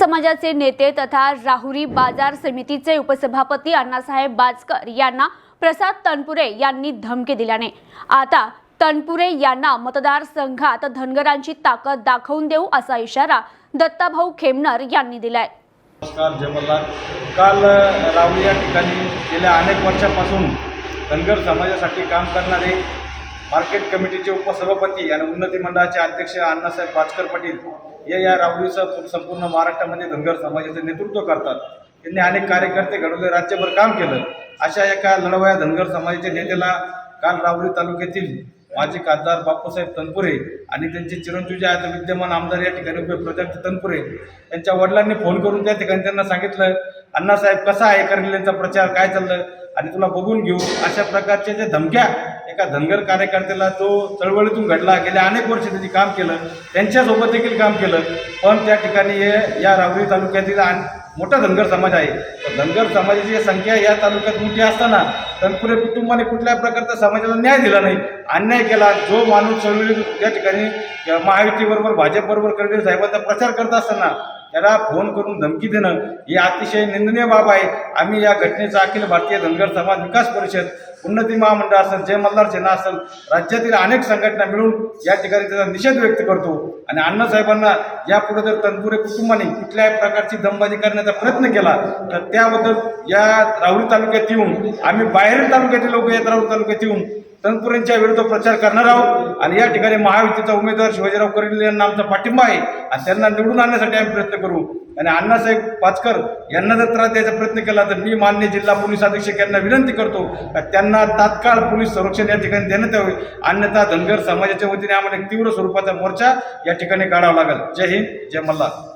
समाजाचे नेते तथा राहुरी बाजार समितीचे उपसभापती अण्णासाहेब बाजकर यांना प्रसाद तनपुरे यांनी धमकी दिल्याने. आता तनपुरे यांना मतदारसंघात धनगरांची ताकद दाखवून देऊ असा इशारा दत्ताभाऊ खेमनर यांनी दिलाय. नमस्कार जय काल अ, या ठिकाणी गेल्या अनेक वर्षापासून धनगर समाजासाठी काम करणारे मार्केट कमिटीचे उपसभापती आणि उन्नती मंडळाचे अध्यक्ष अण्णासाहेब पाचकर पाटील हे या रावलीचं संपूर्ण महाराष्ट्रामध्ये धनगर समाजाचे नेतृत्व करतात. त्यांनी अनेक कार्यकर्ते घडवले राज्यभर काम केलं. अशा एका लढवया धनगर समाजाच्या नेत्याला काल रावली तालुक्यातील माजी खासदार बापूसाहेब तनपुरे आणि त्यांचे चिरंजीव जे आहेत विद्यमान आमदार या ठिकाणी उभे तनपुरे यांच्या वडिलांनी फोन करून त्या ठिकाणी त्यांना सांगितलं अण्णासाहेब कसा आहे? करेलेंचा प्रचार काय चाललं? आणि तुला बघून घेऊ. अशा प्रकारच्या ज्या धमक्या एका धनगर कार्यकर्त्याला तो चळवळीतून घडला गेल्या अनेक वर्ष त्यांनी काम केलं त्यांच्यासोबत देखील काम केलं. पण त्या ठिकाणी हे या राहुरी तालुक्यातील आण- मोठा धनगर समाज आहे. तर धनगर समाजाची संख्या या तालुक्यात मोठी असताना तनपुरे कुटुंबाने कुठल्या प्रकारचा समाजाला न्याय दिला नाही अन्याय केला. जो माणूस चळवळी त्या ठिकाणी महायुतीबरोबर भाजपबरोबर करडे साहेबांचा प्रचार करत असताना त्याला फोन करून धमकी देणं ही अतिशय निंदनीय बाब आहे. आम्ही या घटनेचा अखिल भारतीय धनगर समाज विकास परिषद उन्नती महामंडळ असेल जय मल्हार सेना असेल राज्यातील अनेक संघटना मिळून या ठिकाणी त्याचा निषेध व्यक्त करतो. आणि अण्णासाहेबांना यापुढे जर तनपुरे कुटुंबाने कुठल्याही प्रकारची दमबाजी करण्याचा प्रयत्न केला तर त्याबद्दल या राहुरी तालुक्यात येऊन आम्ही बाहेरील तालुक्यातील लोक या राहुरी तालुक्यात येऊन तनपुरेंच्या विरुद्ध प्रचार करणार आहोत. आणि या ठिकाणी महायुतीचा उमेदवार शिवाजीराव करेल यांना आमचा पाठिंबा आहे. आणि त्यांना निवडून आणण्यासाठी आम्ही प्रयत्न करू. आणि अण्णासाहेब पाचकर यांना जर त्रास द्यायचा प्रयत्न केला तर मी मान्य जिल्हा पोलीस अधीक्षक यांना विनंती करतो का त्यांना तात्काळ पोलीस संरक्षण या ठिकाणी देण्यात यावे. अन्यथा धनगर समाजाच्या वतीने आम्हाला एक तीव्र स्वरूपाचा मोर्चा या ठिकाणी काढावा लागेल. जय हिंद जय मल्हार.